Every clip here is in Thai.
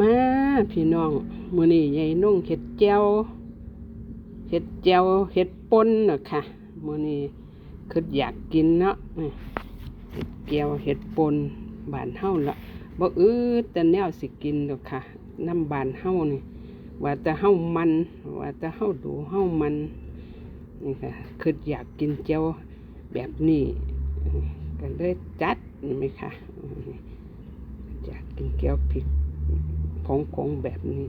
มาพี่น้องมือนี้ยายนุ่งเห็ดแจวเห็ดแจวเห็ดป่นนะค่ะมือนี้คืออยากกินเนาะเห็ดแจวเห็ดป่นบานเฮาละบ่อืดแต่แนวสิกินดอกค่ะน้ำบานเฮานี่ว่าแต่เฮามันว่าแต่เฮาดูเฮามันนี่ค่ะคืออยากกินแจ่วแบบนี้ก็เลยจัดนี่ไหมค่ะอยากกินแก้วพริก ผงผงแบบนี้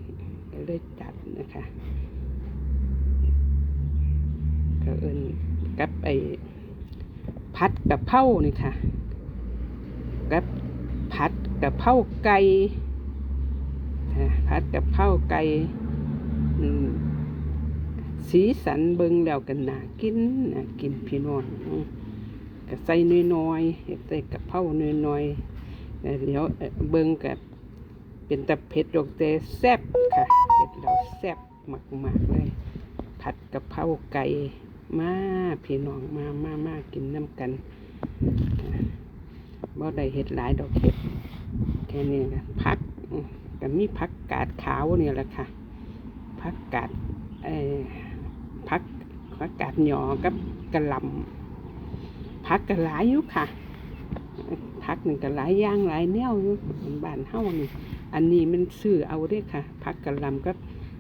ก็เลยจัดนะคะก็เอินกับไอ้พัดกะเพรานี่ค่ะ กับผัดกะเพราไก่ค่ะผัดกะเพราไก่สีสันเบิงแล้วกันหนากินนากินพี่น้องอืมก็ใส่น้อยๆใส่กะเพราน้อยๆเดี๋ยวเอ่อเบิงกับ เป็นตะเผ็ดดอกแต่แซ่บค่ะเผ็ดแล้วแซ่บมากๆเลย ผัดกะเพราไก่มาพี่น้องมามามากินน้ำกันบ่ได้เห็ดหลายดอกเห็ดแค่นี้นะผักก็มีผักกาดขาวเนี่ยแหละค่ะผักกาดเอ่อผักผักกาดหยอกับกระลำผักก็หลายอยู่ค่ะผักหนึ่งก็หลายย่างหลายแนวอยู่บ้านเฮานี่ อันนี้มันซื้อเอาเด้ค่ะผักกระลำกับ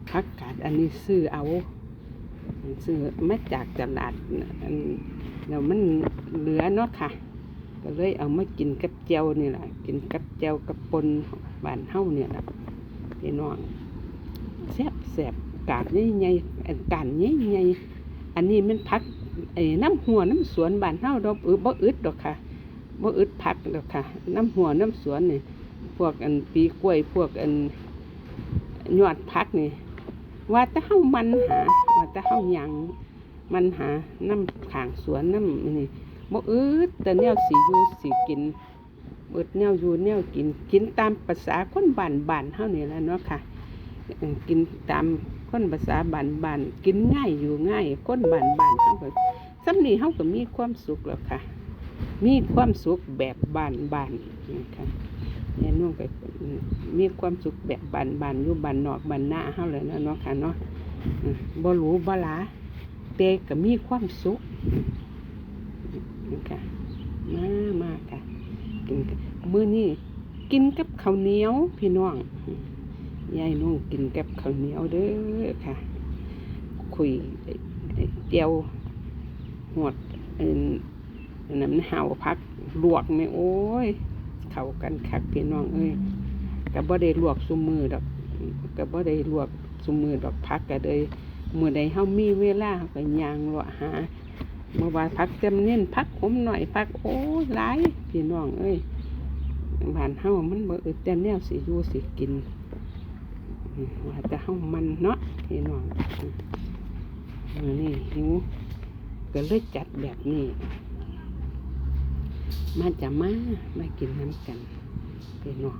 ผักกาดอันนี้ซื้อเอาซื้อมาจากตลาดอันแล้วมันเหลือเนาะค่ะ ก็เลยเอามากินกับเจียวนี่แหละกินกับเจียวกับปนบานเฮาเนี่ยแหละพี่น้องแซ่บแซ่บกาดใหญ่ๆอันกานใหญ่ๆอันนี้มันผักไอ้น้ำหัวน้ำสวนบานเฮาดอกเออบ่อึดดอกค่ะบ่อึดผักดอกค่ะ น้ำหัวน้ำสวนเนี่ย พวกอันปีกล้วย พวกอันยอดพักนี่ ว่าแต่เฮามันหา ว่าแต่เฮาหยังมันหาน้ำขางสวนน้ำนี่บ่อืดแต่แนวสีอยู่สีกินเบิดแนวอยู่แนวกิน กินตามภาษาคนบ้านบ้านๆเฮานี่แหละเนาะค่ะ กินตามคนภาษาบ้านบ้านกินง่ายอยู่ง่ายคนบ้านบ้านๆเฮาก็สำนี้เฮาก็มีความสุขแล้วค่ะ มีความสุขแบบบ้านบ้านนะคะ แน่นุ่งก็มีความสุขแบบบานบานอยู่บานนอกบานหน้าเฮาเลยเนาะเนาะค่ะเนาะบ่หรูบ่หลาแต่ก็มีความสุขนะค่ะมามาค่ะกินมื้อนี้กินกับข้าวเหนียวพี่น้องยายนุ่งกินกับข้าวเหนียวเด้อค่ะ คุยเจียวหดน้ำห่าวพักลวกไหมโอ้ย เขากันคักพี่น้องเอ้ยก็บ่ได้ลวกซุมมือดอกก็บ่ได้ลวกซุมมือดอกพักก็เลยมื้อใดเฮามีเวลาก็ย่างเลาะหาเมื่อวานพักเต็มเน้นพักหอมหน่อยพักโอ้ยหลายพี่น้องเอ้ยบ้านเฮามันบ่อึดแต่แนวสิอยู่สิกินว่าแต่เฮามันเนาะพี่น้องมื้อนี้หิวก็เลยจัดแบบนี้ มาจะมามากินน้ำกันพี่น้อง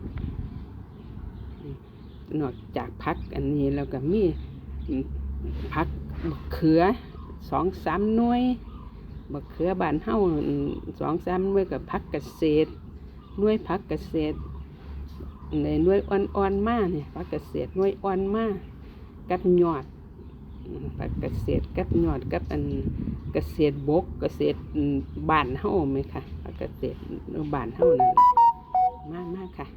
นอกจากพักอันนี้แล้วก็มีพักบักเขือสองสามหน่วยบักเขือบานเฮาสองสามหน่วยกับพักเกษตรหน่วยพักเกษตรในหน่วยอ่อนๆมาเนี่ยพักเกษตรหน่วยอ่อนมากับยอด พักเกษตรกับยอดกับอันเกษตรบกเกษตรบ้านเฮาไหมคะเกษตรบ้านเฮานั่นมากมากค่ะ